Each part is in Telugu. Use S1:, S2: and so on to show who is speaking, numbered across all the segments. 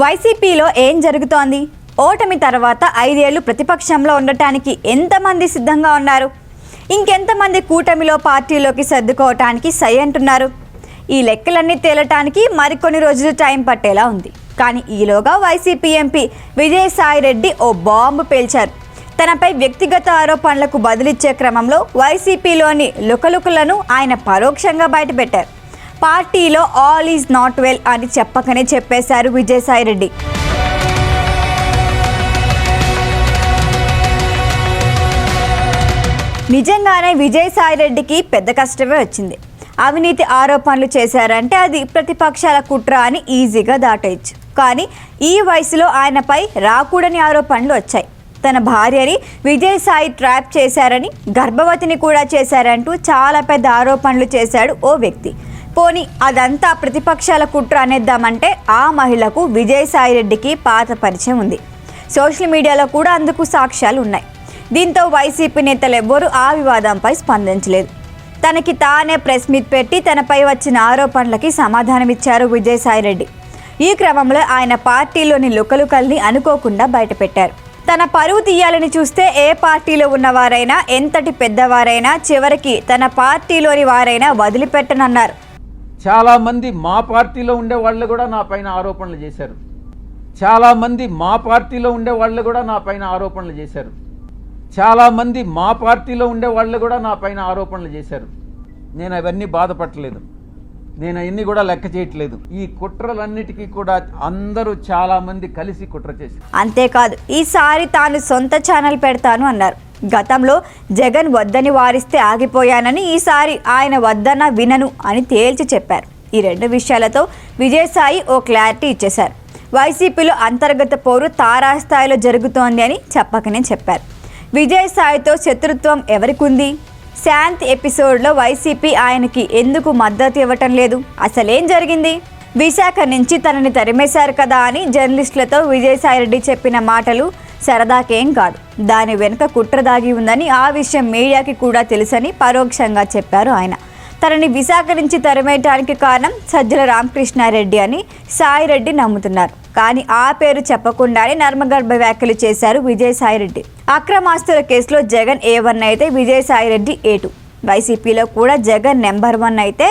S1: వైసీపీలో ఏం జరుగుతోంది? ఓటమి తర్వాత ఐదేళ్ళు ప్రతిపక్షంలో ఉండటానికి ఎంతమంది సిద్ధంగా ఉన్నారు? ఇంకెంతమంది కూటమిలో పార్టీలోకి సర్దుకోవటానికి సై అంటున్నారు? ఈ లెక్కలన్నీ తేలటానికి మరికొన్ని రోజులు టైం పట్టేలా ఉంది. కానీ ఈలోగా వైసీపీ ఎంపీ విజయసాయిరెడ్డి ఓ బాంబు పేల్చారు. తనపై వ్యక్తిగత ఆరోపణలకు బదులిచ్చే క్రమంలో వైసీపీలోని లుకలుకలను ఆయన పరోక్షంగా బయటపెట్టారు. పార్టీలో ఆల్ ఈజ్ నాట్ వెల్ అని చెప్పకనే చెప్పేశారు విజయసాయిరెడ్డి నిజంగానే విజయసాయిరెడ్డికి పెద్ద కష్టమే వచ్చింది. అవినీతి ఆరోపణలు చేశారంటే అది ప్రతిపక్షాల కుట్ర అని ఈజీగా దాటేయచ్చు కానీ ఈ వయసులో ఆయనపై రాకూడని ఆరోపణలు వచ్చాయి. తన భార్యని విజయసాయి ట్రాప్ చేశారని గర్భవతిని కూడా చేశారంటూ చాలా పెద్ద ఆరోపణలు చేశాడు ఓ వ్యక్తి. పోనీ అదంతా ప్రతిపక్షాల కుట్ర అనేద్దామంటే ఆ మహిళకు విజయసాయిరెడ్డికి పాత పరిచయం ఉంది. సోషల్ మీడియాలో కూడా అందుకు సాక్ష్యాలు ఉన్నాయి. దీంతో వైసీపీ నేతలు ఎవ్వరూ ఆ వివాదంపై స్పందించలేదు. తనకి తానే ప్రెస్ మీట్ పెట్టి తనపై వచ్చిన ఆరోపణలకి సమాధానమిచ్చారు విజయసాయిరెడ్డి. ఈ క్రమంలో ఆయన పార్టీలోని లుకలుకల్ని అనుకోకుండా బయటపెట్టారు. తన పరువు తీయాలని చూస్తే ఏ పార్టీలో ఉన్నవారైనా ఎంతటి పెద్దవారైనా చివరికి తన పార్టీలోని వారైనా వదిలిపెట్టనన్నారు.
S2: చాలామంది మా పార్టీలో ఉండే వాళ్ళు కూడా నా పైన ఆరోపణలు చేశారు. చాలామంది మా పార్టీలో ఉండే వాళ్ళు కూడా నా పైన ఆరోపణలు చేశారు. చాలామంది మా పార్టీలో ఉండే వాళ్ళు కూడా నా పైన ఆరోపణలు చేశారు. నేను అవన్నీ బాధపడలేదు. నేను అవన్నీ కూడా లెక్క చేయట్లేదు. ఈ కుట్రలన్నిటికీ కూడా అందరూ చాలామంది కలిసి కుట్ర చేశారు.
S1: అంతేకాదు ఈసారి తాను సొంత ఛానల్ పెడతాను అన్నారు. గతంలో జగన్ వద్దని వారిస్తే ఆగిపోయానని ఈసారి ఆయన వద్దన వినను అని తేల్చి చెప్పారు. ఈ రెండు విషయాలతో విజయసాయి ఓ క్లారిటీ ఇచ్చేశారు. వైసీపీలో అంతర్గత పోరు తారాస్థాయిలో జరుగుతోంది అని చెప్పకనే చెప్పారు. విజయసాయితో శత్రుత్వం ఎవరికుంది? శాంత్ ఎపిసోడ్లో వైసీపీ ఆయనకి ఎందుకు మద్దతు ఇవ్వటం లేదు? అసలేం జరిగింది? విశాఖ నుంచి తనని తరిమేశారు కదా అని జర్నలిస్టులతో విజయసాయిరెడ్డి చెప్పిన మాటలు సరదాకేం కాదు. దాని వెనుక కుట్ర దాగి ఉందని ఆ విషయం మీడియాకి కూడా తెలుసని పరోక్షంగా చెప్పారు ఆయన. తనని విశాఖ నుంచి తరిమేయటానికి కారణం సజ్జల రామకృష్ణారెడ్డి అని సాయిరెడ్డి నమ్ముతున్నారు. కానీ ఆ పేరు చెప్పకుండానే నర్మగర్భ వ్యాఖ్యలు చేశారు విజయసాయిరెడ్డి. అక్రమాస్తుల కేసులో జగన్ ఏ వన్ అయితే విజయసాయిరెడ్డి ఏ టూ. వైసీపీలో కూడా జగన్ నెంబర్ వన్ అయితే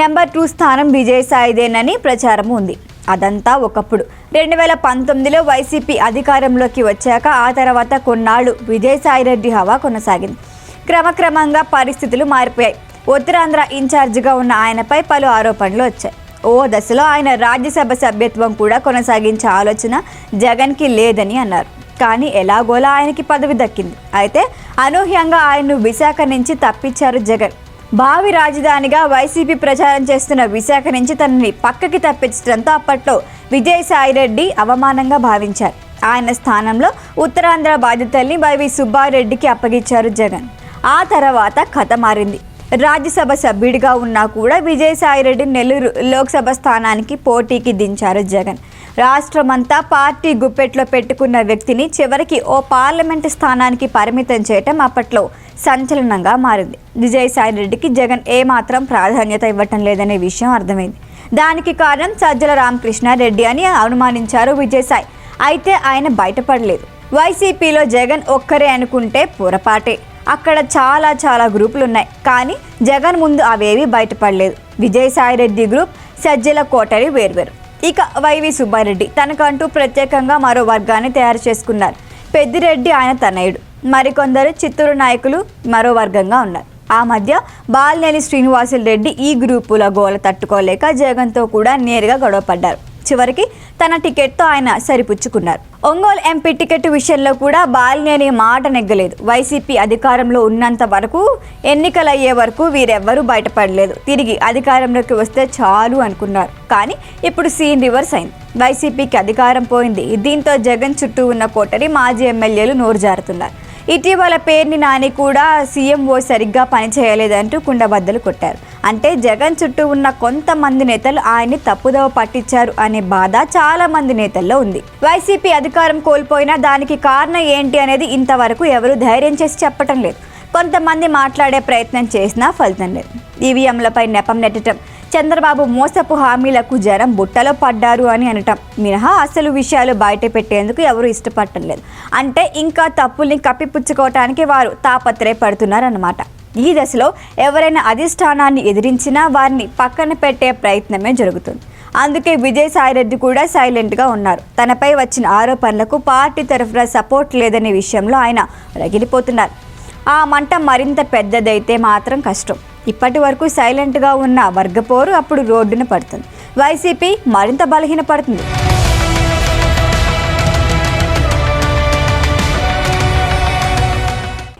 S1: నెంబర్ టూ స్థానం విజయసాయిదేనని ప్రచారం ఉంది. అదంతా ఒకప్పుడు. రెండు వేల పంతొమ్మిదిలో వైసీపీ అధికారంలోకి వచ్చాక ఆ తర్వాత కొన్నాళ్ళు విజయసాయిరెడ్డి హవా కొనసాగింది. క్రమక్రమంగా పరిస్థితులు మారిపోయాయి. ఉత్తరాంధ్ర ఇన్ఛార్జిగా ఉన్న ఆయనపై పలు ఆరోపణలు వచ్చాయి. ఓ దశలో ఆయన రాజ్యసభ సభ్యత్వం కూడా కొనసాగించే ఆలోచన జగన్కి లేదని అన్నారు. కానీ ఎలాగోలా ఆయనకి పదవి దక్కింది. అయితే అనూహ్యంగా ఆయన్ను విశాఖ నుంచి తప్పించారు జగన్. భావి రాజధానిగా వైసీపీ ప్రచారం చేస్తున్న విశాఖ నుంచి తనని పక్కకి తప్పించడంతో అప్పట్లో విజయసాయిరెడ్డి అవమానంగా భావించారు. ఆయన స్థానంలో ఉత్తరాంధ్ర బాధ్యతల్ని వైవి సుబ్బారెడ్డికి అప్పగించారు జగన్. ఆ తర్వాత కథ మారింది. రాజ్యసభ సభ్యుడిగా ఉన్నా కూడా విజయసాయిరెడ్డి నెల్లూరు లోక్సభ స్థానానికి పోటీకి దించారు జగన్. రాష్ట్రమంతా పార్టీ గుప్పెట్లో పెట్టుకున్న వ్యక్తిని చివరికి ఓ పార్లమెంటు స్థానానికి పరిమితం చేయటం అప్పట్లో సంచలనంగా మారింది. విజయసాయిరెడ్డికి జగన్ ఏమాత్రం ప్రాధాన్యత ఇవ్వటం లేదనే విషయం అర్థమైంది. దానికి కారణం సజ్జల రామకృష్ణారెడ్డి అని అనుమానించారు విజయసాయి. అయితే ఆయన బయటపడలేదు. వైసీపీలో జగన్ ఒక్కరే అనుకుంటే పొరపాటే. అక్కడ చాలా చాలా గ్రూపులు ఉన్నాయి కానీ జగన్ ముందు అవేవి బయటపడలేదు. విజయసాయిరెడ్డి గ్రూప్ సజ్జల కోటరి వేర్వేరు. ఇక వైవి సుబ్బారెడ్డి. తనకంటూ ప్రత్యేకంగా మరో వర్గాన్ని తయారు చేసుకున్నారు. పెద్దిరెడ్డి ఆయన తనయుడు. మరికొందరు చిత్తూరు నాయకులు మరో వర్గంగా ఉన్నారు. ఆ మధ్య బాలినేని శ్రీనివాసులు రెడ్డి ఈ గ్రూపుల గోల తట్టుకోలేక జగన్తో కూడా నేరుగా గొడవపడ్డారు చివరికి తన టికెట్తో ఆయన సరిపుచ్చుకున్నారు. ఒంగోలు ఎంపీ టికెట్ విషయంలో కూడా బాలినేని మాట నెగ్గలేదు. వైసీపీ అధికారంలో ఉన్నంత వరకు ఎన్నికలయ్యే వరకు వీరెవ్వరూ బయటపడలేదు. తిరిగి అధికారంలోకి వస్తే చాలు అనుకున్నారు. కానీ ఇప్పుడు సీన్ రివర్స్ అయింది. వైసీపీకి అధికారం పోయింది. దీంతో జగన్ చుట్టూ ఉన్న కోటరి మాజీ ఎమ్మెల్యేలు నోరు జారుతున్నారు. ఇటీవల పేర్ని నాని కూడా సీఎంఓ సరిగ్గా పనిచేయలేదంటూ కుండబద్దలు కొట్టారు. అంటే జగన్ చుట్టూ ఉన్న కొంతమంది నేతలు ఆయన్ని తప్పుదవ పట్టించారు అనే బాధ చాలా మంది నేతల్లో ఉంది. వైసీపీ అధికారం కోల్పోయినా దానికి కారణం ఏంటి అనేది ఇంతవరకు ఎవరు ధైర్యం చేసి చెప్పటం లేదు. కొంతమంది మాట్లాడే ప్రయత్నం చేసినా ఫలితం లేదు. ఈవీఎంలపై నెపం నెట్టడం చంద్రబాబు మోసపు హామీలకు జనం బుట్టలో పడ్డారు అని అనటం మినహా అసలు విషయాలు బయట పెట్టేందుకు ఎవరు ఇష్టపడటం లేదు. అంటే ఇంకా తప్పుల్ని కప్పిపుచ్చుకోవటానికి వారు తాపత్రయపడుతున్నారన్నమాట. ఈ దశలో ఎవరైనా అధిష్టానాన్ని ఎదిరించినా వారిని పక్కన పెట్టే ప్రయత్నమే జరుగుతుంది. అందుకే విజయసాయిరెడ్డి కూడా సైలెంట్గా ఉన్నారు. తనపై వచ్చిన ఆరోపణలకు పార్టీ తరఫున సపోర్ట్ లేదనే విషయంలో ఆయన రగిలిపోతున్నారు. ఆ మంట మరింత పెద్దదైతే మాత్రం కష్టం. ఇప్పటి వరకు సైలెంట్గా ఉన్న వర్గపోరు అప్పుడు రోడ్డున పడుతుంది. వైసీపీ మరింత బలహీనపడుతుంది.